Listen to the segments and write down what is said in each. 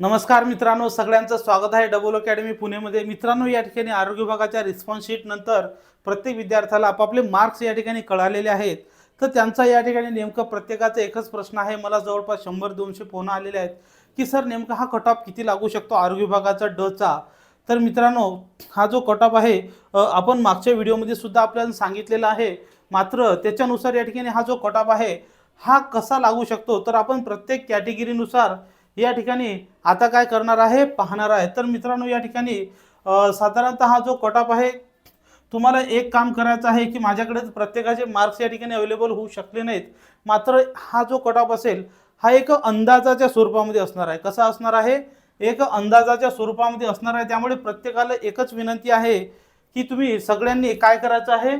नमस्कार मित्रांनो सगळ्यांचं स्वागत आहे डबल अकॅडमी पुणेमध्ये. मित्रांनो या ठिकाणी आरोग्य विभागाच्या रिस्पॉन्स नंतर प्रत्येक विद्यार्थ्याला आपापले मार्क्स या ठिकाणी कळालेले आहेत. तर त्यांचा या ठिकाणी नेमकं प्रत्येकाचा एकच प्रश्न आहे. मला जवळपास शंभर दोनशे फोन आलेले आहेत की सर नेमका हा कट ऑफ किती लागू शकतो आरोग्य विभागाचा डचा तर मित्रांनो हा जो कट ऑफ आहे आपण मागच्या व्हिडिओमध्ये सुद्धा आपल्याला सांगितलेला आहे. मात्र त्याच्यानुसार या ठिकाणी हा जो कट ऑफ आहे हा कसा लागू शकतो? तर आपण प्रत्येक कॅटेगरीनुसार या ठिकाणी आता काय करणार आहे पाहणार आहे. तर मित्रांनो या ठिकाणी साधारणतः हा जो कट आहे तुम्हाला एक काम करायचं आहे की माझ्याकडे प्रत्येकाचे मार्क्स या ठिकाणी अवेलेबल होऊ शकले नाहीत. मात्र हा जो कट असेल हा एक अंदाजाच्या स्वरूपामध्ये असणार आहे. कसा असणार आहे? एक अंदाजाच्या स्वरूपामध्ये असणार आहे. त्यामुळे प्रत्येकाला एकच विनंती आहे की तुम्ही सगळ्यांनी काय करायचं आहे?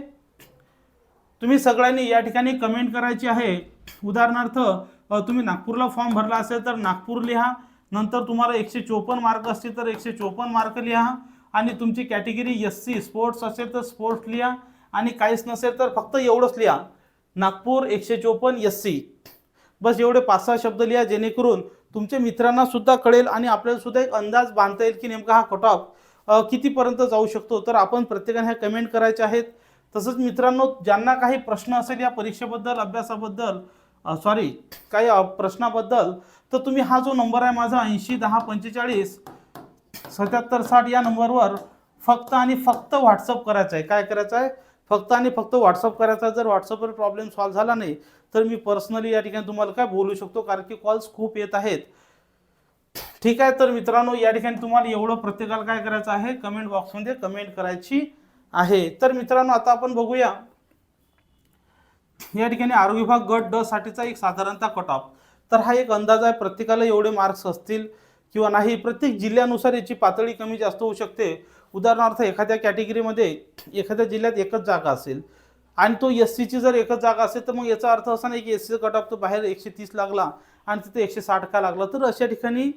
तुम्ही सगळ्यांनी या ठिकाणी कमेंट करायची आहे. उदाहरणार्थ तुम्ही नागपूरला फॉर्म भरला असेल तर नागपूर लिहा. नंतर तुम्हाला एकशे चोपन्न मार्क असतील तर एकशे चोपन्न मार्क लिहा. आणि तुमची कॅटेगरी एस सी स्पोर्ट्स असेल तर स्पोर्ट्स लिहा. आणि काहीच नसेल तर फक्त एवढंच लिहा. नागपूर एकशे चोपन्न एस सी बस एवढे पाच सहा शब्द लिहा जेणेकरून तुमच्या मित्रांना सुद्धा कळेल आणि आपल्याला सुद्धा एक अंदाज बांधता येईल की नेमका हा कट ऑफ कितीपर्यंत जाऊ शकतो. तर आपण प्रत्येकाने ह्या कमेंट करायच्या आहेत. तसंच मित्रांनो ज्यांना काही प्रश्न असेल या परीक्षेबद्दल अभ्यासाबद्दल सॉरी काही प्रश्नाबद्दल तर तुम्ही हा जो नंबर आहे माझा ऐंशी दहा पंचेचाळीस सत्याहत्तर साठ या नंबरवर फक्त आणि फक्त व्हॉट्सअप करायचं आहे. काय करायचं आहे? फक्त आणि फक्त व्हॉट्सअप करायचा जर व्हॉट्सअपवर प्रॉब्लेम सॉल्व्ह झाला नाही तर मी पर्सनली या ठिकाणी तुम्हाला काय बोलू शकतो? कारण की कॉल्स खूप येत आहेत. ठीक आहे तर मित्रांनो या ठिकाणी तुम्हाला एवढं प्रत्येकाला काय करायचं आहे? कमेंट बॉक्समध्ये कमेंट करायची आहे. तर मित्रांनो आता आपण बघूया. या ठिकाणी आरोग्य विभाग गट ड साठीचा एक साधारणतः कट ऑफ तर हा एक अंदाज आहे प्रत्येकाला एवढे मार्क्स असतील किंवा नाही. प्रत्येक जिल्ह्यानुसार याची पातळी कमी जास्त होऊ शकते. उदाहरणार्थ एखाद्या कॅटेगरीमध्ये एखाद्या जिल्ह्यात एकच जागा असेल आणि तो एस सीची जर एकच जागा असेल तर मग याचा अर्थ असा नाही की एस सीचा कट ऑफ तो बाहेर एकशे तीस लागला आणि तिथे एकशे साठ का लागला. तर अशा ठिकाणी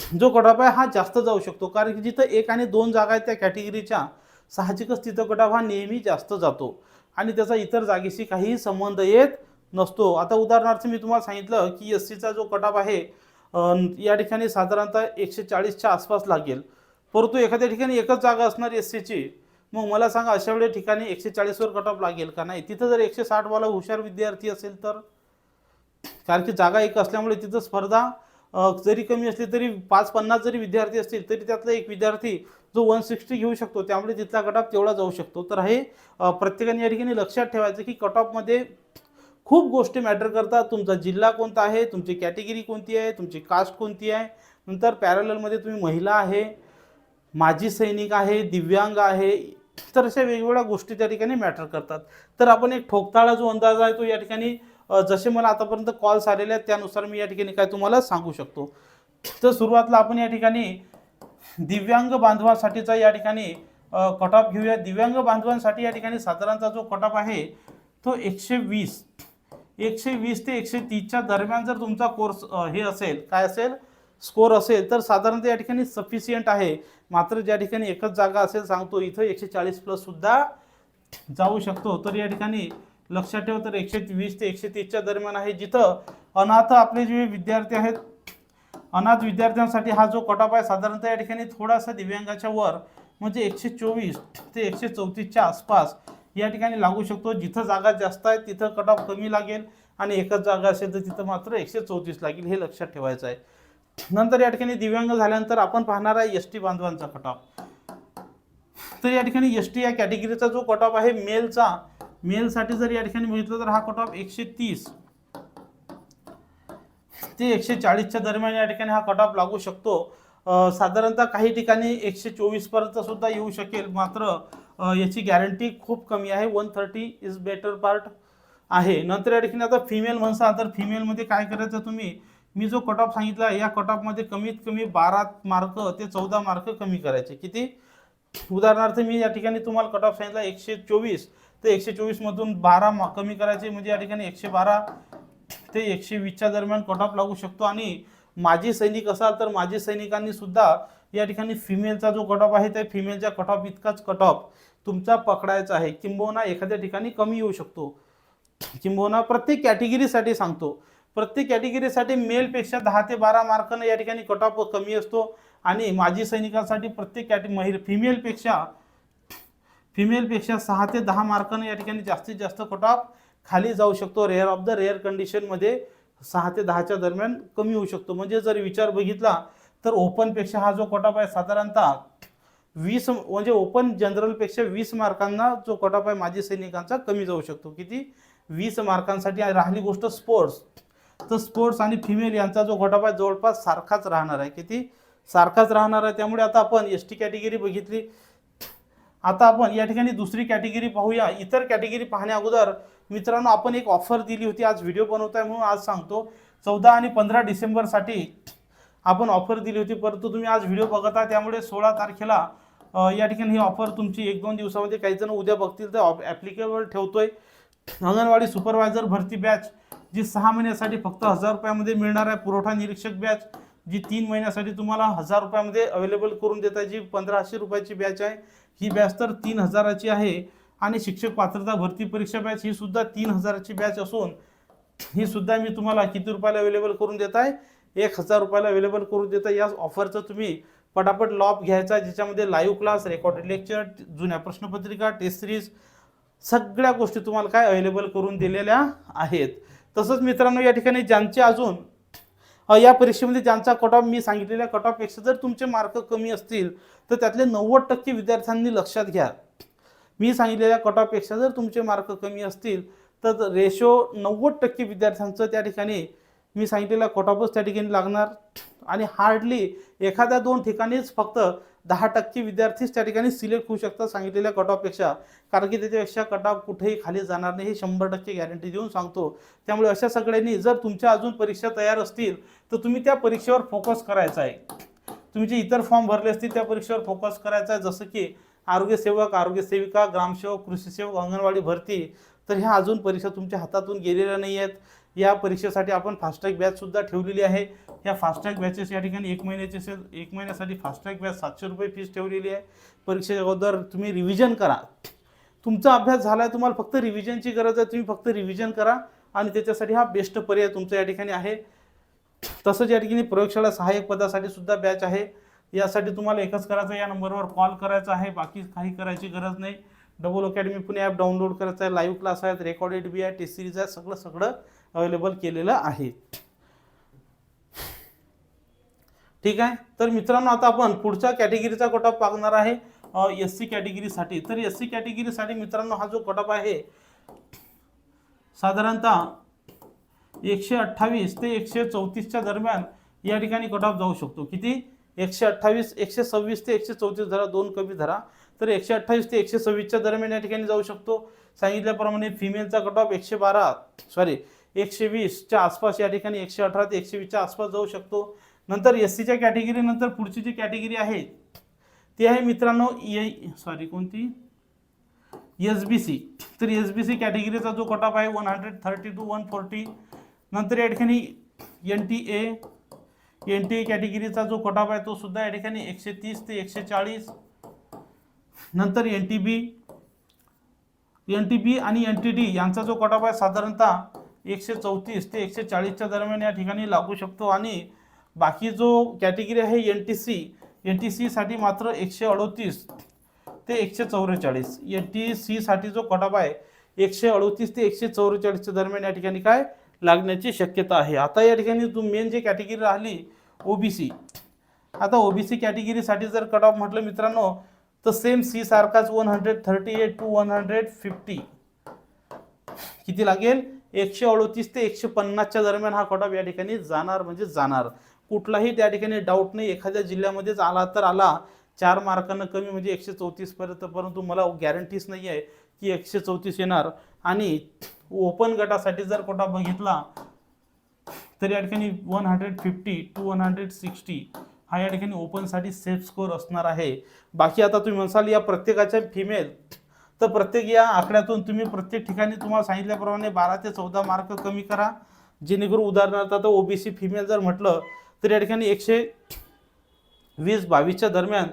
जो कट ऑफ आहे हा जास्त जाऊ शकतो. कारण की जिथं एक आणि दोन जागा आहेत त्या कॅटेगरीच्या साहजिकच तिथं कट हा नेहमी जास्त जातो आणि त्याचा इतर जागेशी काहीही संबंध येत नसतो. आता उदाहरणार्थ मी तुम्हाला सांगितलं की एस सीचा जो कटाप आहे या ठिकाणी साधारणतः एकशे चाळीसच्या आसपास लागेल. परंतु एखाद्या ठिकाणी एकच जागा असणार एस सीची मग मला सांगा अशा वेळेस ठिकाणी एकशे चाळीसवर कटाप लागेल का नाही? तिथं जर एकशे साठवाला हुशार विद्यार्थी असेल तर? कारण की जागा एक असल्यामुळे तिथं स्पर्धा जरी कमी असली तरी पाच पन्नास जरी विद्यार्थी असतील तरी त्यातला एक विद्यार्थी जो वन सिक्स्टी घेऊ शकतो त्यामुळे तिथला कट ऑफ तेवढा जाऊ शकतो. तर हे प्रत्येकाने या ठिकाणी लक्षात ठेवायचं की कट ऑफमध्ये खूप गोष्टी मॅटर करतात. तुमचा जिल्हा कोणता आहे तुमची कॅटेगरी कोणती आहे तुमची कास्ट कोणती आहे. नंतर पॅरलमध्ये तुम्ही महिला आहे माजी सैनिक आहे दिव्यांग आहे तर अशा वेगवेगळ्या गोष्टी त्या ठिकाणी मॅटर करतात. तर आपण एक ठोकताळा जो अंदाज आहे तो या ठिकाणी जसे मला आतापर्यंत कॉल्स आलेले आहेत त्यानुसार मी या ठिकाणी काय तुम्हाला सांगू शकतो. तर सुरुवातला आपण या ठिकाणी दिव्यांग बांधवांसाठीचा या ठिकाणी कट ऑफ घेऊया. दिव्यांग बांधवांसाठी या ठिकाणी साधारणचा जो कट ऑफ आहे तो एकशे वीस. एकशे वीस ते एकशे तीसच्या दरम्यान जर तुमचा कोर्स हे असेल काय असेल स्कोर असेल तर साधारणतः या ठिकाणी सफिशियंट आहे. मात्र ज्या ठिकाणी एकच जागा असेल सांगतो इथं एकशे चाळीस प्लससुद्धा जाऊ शकतो. तर या ठिकाणी लक्षात ठेव तर एकशे वीस ते एकशे तीसच्या दरम्यान आहे जिथं अनाथ आपले जे विद्यार्थी आहेत अनाथ विद्यार्थ्यांसाठी हा जो कटाप आहे साधारणतः या ठिकाणी थोडासा दिव्यांगाच्या वर म्हणजे एकशे चोवीस ते एकशे चौतीसच्या आसपास या ठिकाणी लागू शकतो. जिथं जागा जास्त आहे तिथं कट कमी लागेल आणि एकच जागा असेल तर तिथं मात्र एकशे चौतीस लागेल हे लक्षात ठेवायचं आहे. नंतर या ठिकाणी दिव्यांग झाल्यानंतर आपण पाहणार आहे एस टी बांधवांचा कट तर या ठिकाणी एस टी या कॅटेगरीचा जो कटाप आहे मेलचा मेलसाठी जर या ठिकाणी बघितलं तर हा कट ऑफ एकशे तीस. ते एकशे चाळीसच्या दरम्यान या ठिकाणी हा कट ऑफ लागू शकतो. साधारणतः काही ठिकाणी एकशे चोवीसपर्यंत सुद्धा येऊ शकेल. मात्र याची गॅरंटी खूप कमी आहे. One thirty is better part आहे. नंतर या ठिकाणी आता फिमेल म्हणसा तर फिमेलमध्ये काय करायचं तुम्ही? मी जो कट ऑफ सांगितला या कट ऑफमध्ये कमीत कमी बारा मार्क ते चौदा मार्क कमी करायचे. किती? उदाहरणार्थ मी या ठिकाणी तुम्हाला कट ऑफ सांगितला एकशे चोवीस. तर एकशे चोवीसमधून बारा मा कमी करायचे म्हणजे या ठिकाणी एकशे बारा ते एकशे वीसच्या दरम्यान कट ऑफ लागू शकतो. आणि माजी सैनिक असाल तर माजी सैनिकांनी सुद्धा या ठिकाणी फिमेलचा जो कट ऑफ आहे त्या फिमेलच्या कट ऑफ इतकाच कट ऑफ तुमचा पकडायचा आहे. किंबहुना एखाद्या ठिकाणी कमी येऊ शकतो. किंबहुना प्रत्येक कॅटेगरीसाठी सांगतो. प्रत्येक कॅटेगरीसाठी मेलपेक्षा दहा ते बारा मार्कानं या ठिकाणी कट ऑफ कमी असतो. आणि माजी सैनिकांसाठी प्रत्येक कॅटे महिला फिमेलपेक्षा फिमेलपेक्षा सहा ते दहा मार्कानं या ठिकाणी जास्तीत जास्त कट ऑफ खाली जाऊ शकतो. रेअर ऑफ द रेअर कंडिशनमध्ये सहा ते दहाच्या दरम्यान कमी होऊ शकतो. म्हणजे जर विचार बघितला तर ओपनपेक्षा हा जो कट ऑफ आहे साधारणतः वीस म्हणजे ओपन जनरलपेक्षा वीस मार्कांना जो कट ऑफ आहे माजी सैनिकांचा कमी जाऊ शकतो. किती? वीस मार्कांसाठी राहिली गोष्ट स्पोर्ट्स तर स्पोर्ट्स आणि फिमेल यांचा जो कट ऑफ आहे जवळपास सारखाच राहणार आहे. किती? सारखाच राहणार आहे. त्यामुळे आता आपण एस टी कॅटेगरी बघितली. आता आपण या ठिकाणी दुसरी कॅटेगरी पाहूया. इतर कॅटेगरी पाहण्या अगोदर मित्रांनो आपण एक ऑफर दिली होती. आज व्हिडिओ बनवत आहे म्हणून आज सांगतो. चौदा आणि पंधरा डिसेंबरसाठी आपण ऑफर दिली होती. परंतु तुम्ही आज व्हिडिओ बघत आहे त्यामुळे सोळा तारखेला या ठिकाणी ही ऑफर तुमची एक दोन दिवसामध्ये काही जण उद्या बघतील. तर ऑप ॲप्लिकेबल ठेवतोय. अंगणवाडी सुपरवायझर भरती बॅच जी सहा महिन्यासाठी फक्त हजार रुपयामध्ये मिळणार आहे. पुरवठा निरीक्षक बॅच जी तीन महिन्यासाठी तुम्हाला हजार रुपयामध्ये अवेलेबल करून देत आहे जी पंधराशे रुपयाची बॅच आहे ही बॅच तर तीन हजाराची आहे. आणि शिक्षक पात्रता भरती परीक्षा बॅच ही सुद्धा तीन हजाराची बॅच असून ही सुद्धा मी तुम्हाला किती रुपयाला अवेलेबल करून देत आहे? एक हजार रुपयाला अवेलेबल करून देत आहे. या ऑफरचं तुम्ही पटापट लॉप घ्यायचा ज्याच्यामध्ये लाईव्ह क्लास रेकॉर्डेड लेक्चर जुन्या प्रश्नपत्रिका टेस्ट सिरीज सगळ्या गोष्टी तुम्हाला काय अवेलेबल करून दिलेल्या आहेत. तसंच मित्रांनो या ठिकाणी ज्यांचे अजून या परीक्षेमध्ये ज्यांचा कट ऑफ मी सांगितलेल्या कट ऑफपेक्षा जर तुमचे मार्क कमी असतील तर त्यातले नव्वद टक्के विद्यार्थ्यांनी लक्षात घ्या. मी सांगितलेल्या कट ऑफपेक्षा जर तुमचे मार्क कमी असतील तर रेशो नव्वद टक्के विद्यार्थ्यांचं त्या ठिकाणी मी सांगितलेला कट ऑफच त्या ठिकाणी लागणार. आणि हार्डली एखाद्या दोन ठिकाणीच फक्त दहा टक्के विद्यार्थीच त्या ठिकाणी सिलेक्ट होऊ शकतात सांगितलेल्या कट ऑफपेक्षा कारण की त्याच्यापेक्षा कट ऑफ कुठेही खाली जाणार नाही हे शंभर टक्के गॅरंटी देऊन सांगतो. त्यामुळे अशा सगळ्यांनी जर तुमच्या अजून परीक्षा तयार असतील तर तुम्ही त्या परीक्षेवर फोकस करायचा आहे. तुम्ही जे इतर फॉर्म भरले असतील त्या परीक्षेवर फोकस करायचा आहे. जसं की आरोग्यसेवक आरोग्यसेविका ग्रामसेवक कृषीसेवक अंगणवाडी भरती तर ह्या अजून परीक्षा तुमच्या हातातून गेलेल्या नाही आहेत. या परीक्षेसाठी आपण फास्टॅग बॅचसुद्धा ठेवलेली आहे. या फास्टॅग बॅचेस या ठिकाणी एक महिन्याची असेल एक महिन्यासाठी फास्टॅग बॅच सातशे रुपये फीस ठेवलेली आहे. परीक्षेच्या अगोदर तुम्ही रिव्हिजन करा. तुमचा अभ्यास झाला आहे तुम्हाला फक्त रिव्हिजनची गरज आहे तुम्ही फक्त रिव्हिजन करा आणि त्याच्यासाठी हा बेस्ट पर्याय तुमचा या ठिकाणी आहे. तसंच या ठिकाणी प्रयोगशाळा सहाय्यक पदासाठी सुद्धा बॅच आहे. यासाठी तुम्हाला एकच करायचं या नंबरवर कॉल करायचा आहे. बाकी काही करायची गरज नाही. Double academy Pune app download करायचं आहे लाईव्ह क्लास आहेत रेकॉर्डेड बी आहे टेस्ट सिरीज आहे सगळं सगळं अवेलेबल केलेलं आहे. ठीक आहे? तर मित्रांनो आता आपण पुढच्या कॅटेगरीचा कट पाहणार आहे. एस सी कॅटेगरीसाठी तर एस सी कॅटेगरीसाठी मित्रांनो हा जो कट आहे साधारणतः एकशे अठ्ठावीस ते एकशे चौतीसच्या दरम्यान या ठिकाणी कट जाऊ शकतो. किती? एकशे अठ्ठावीस एकशे सव्वीस ते एकशे चौतीस धरा दोन कमी धरा. तर एकशे अठ्ठावीस ते एकशे सव्वीसच्या दरम्यान या ठिकाणी जाऊ शकतो. सांगितल्याप्रमाणे फिमेलचा कट एकशे बारा सॉरी एकशे वीसच्या आसपास या ठिकाणी एकशे अठरा ते एकशे वीसच्या आसपास जाऊ शकतो. नंतर एस सीच्या कॅटेगरीनंतर पुढची जी कॅटेगरी आहे ती आहे मित्रांनो ए सॉरी कोणती? एस बी सी तर एस बी सी कॅटेगरीचा जो कट ऑफ आहे one hundred thirty two one forty नंतर या ठिकाणी N T A N T A कॅटेगरीचा जो कट ऑफ आहे तो सुद्धा या ठिकाणी एकशे तीस ते एकशे चाळीस. नंतर N T B N T B आणि एन टी डी यांचा जो कट ऑफ आहे साधारणतः एकशे चौतीस ते एकशे चाळीसच्या दरम्यान या ठिकाणी लागू शकतो. आणि बाकी जो कॅटेगरी आहे N T C N T सीसाठी मात्र एकशे अडोतीस ते एकशे चौवेचाळीस. एन टी सीसाठी जो कट आहे एकशे अडोतीस ते एकशे चौवेचाळीसच्या दरम्यान या ठिकाणी काय लागण्याची शक्यता आहे. आता या ठिकाणी तू मेन जी कॅटेगरी राहिली ओबीसी आता ओबीसी कॅटेगरीसाठी जर कट ऑफ म्हटलं मित्रांनो तर सेम सी सारखाच one hundred thirty eight two one hundred fifty किती लागेल? एकशे अडोतीस ते एकशे पन्नासच्या दरम्यान हा कट ऑफ या ठिकाणी जाणार म्हणजे जाणार. कुठलाही त्या ठिकाणी डाऊट नाही. एखाद्या जिल्ह्यामध्येच आला तर आला. चार मार्कानं कमी म्हणजे एकशे चौतीसपर्यंत परंतु मला गॅरंटीच नाही आहे की एकशे चौतीस येणार. आणि ओपन गटासाठी जर कोटा बघितला तर या ठिकाणी one hundred fifty two one hundred sixty हा या ठिकाणी ओपनसाठी सेफ स्कोअर असणार आहे. बाकी आता तुम्ही म्हणसाल या प्रत्येकाच्या फिमेल तर प्रत्येक या आकड्यातून तुम्ही प्रत्येक ठिकाणी तुम्हाला सांगितल्याप्रमाणे बारा ते चौदा मार्क कमी करा. जेणेकरून उदाहरणार्थ आता ओबीसी फिमेल जर म्हटलं तर या ठिकाणी एकशे वीस बावीसच्या दरम्यान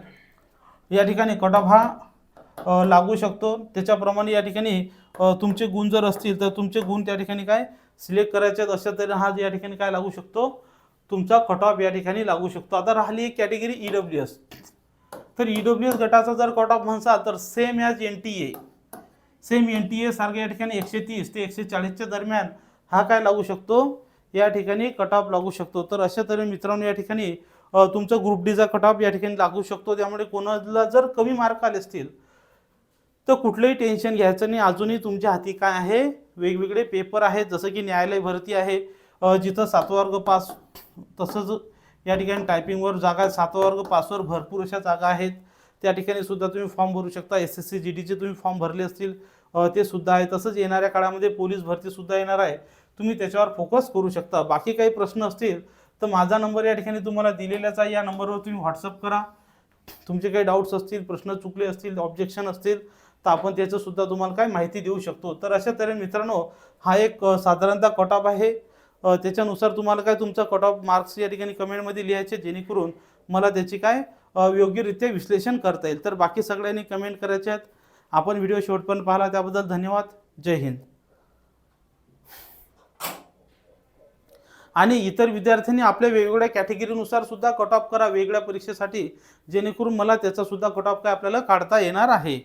या ठिकाणी कट ऑफ हा लागू शकतो. त्याच्याप्रमाणे या ठिकाणी तुमचे गुण जर असतील तर तुमचे गुण त्या ठिकाणी काय? सिलेक्ट करायचे अशा तऱ्हेने हा या ठिकाणी काय लागू शकतो? तुमचा कट ऑफ या ठिकाणी लागू शकतो. आता राहिली एक कॅटेगरी ई डब्ल्यू एस तर ई डब्ल्यू एस गटाचा जर कट ऑफ म्हणसाल तर same as N T A same N T A सारख्या या ठिकाणी एकशे तीस ते एकशे चाळीसच्या दरम्यान हा काय लागू शकतो? या ठिकाणी कट ऑफ लागू शकतो. तर अशा तऱ्हेने मित्रांनो या ठिकाणी तुमचा ग्रुप डीचा कट ऑफ या ठिकाणी लागू शकतो. त्यामुळे कोणाला जर कमी मार्क आले असतील तर कुठलंही टेन्शन घ्यायचं नाही. अजूनही तुमच्या हाती काय आहे? वेगवेगळे पेपर आहेत. जसं की न्यायालय भरती आहे. जिथं सातवा वर्ग पास तसंच या ठिकाणी टायपिंगवर जागा आहे. सातवा वर्ग पाचवर भरपूर अशा जागा आहेत. त्या ठिकाणी सुद्धा तुम्ही फॉर्म भरू शकता. एस एस सी जी डीचे तुम्ही फॉर्म भरले असतील ते सुद्धा आहे. तसंच येणाऱ्या काळामध्ये पोलीस भरतीसुद्धा येणार आहे. तुम्ही त्याच्यावर फोकस करू शकता. बाकी काही प्रश्न असतील तर माझा नंबर या ठिकाणी तुम्हाला दिलेलाच आहे. या नंबरवर तुम्ही व्हॉट्सअप करा. तुमचे काही डाऊट्स असतील प्रश्न चुकले असतील ऑब्जेक्शन असतील तर आपण त्याचंसुद्धा तुम्हाला काय माहिती देऊ शकतो. तर अशा तऱ्हेने मित्रांनो हा एक साधारणतः कट ऑफ आहे. त्याच्यानुसार तुम्हाला काय तुमचा कट ऑफ मार्क्स या ठिकाणी कमेंटमध्ये लिहायचे जेणेकरून मला त्याची काय योग्यरित्या विश्लेषण करता येईल. तर बाकी सगळ्यांनी कमेंट करायचे आहेत. आपण व्हिडिओ शेवटपर्यंत पाहिला त्याबद्दल धन्यवाद. जय हिंद. आणि इतर विद्यार्थ्यांनी आपल्या वेगवेगळ्या कॅटेगरीनुसार सुद्धा कट ऑफ करा वेगळ्या परीक्षेसाठी जेणेकरून मला त्याचा सुद्धा कट ऑफ काय आपल्याला काढता येणार आहे.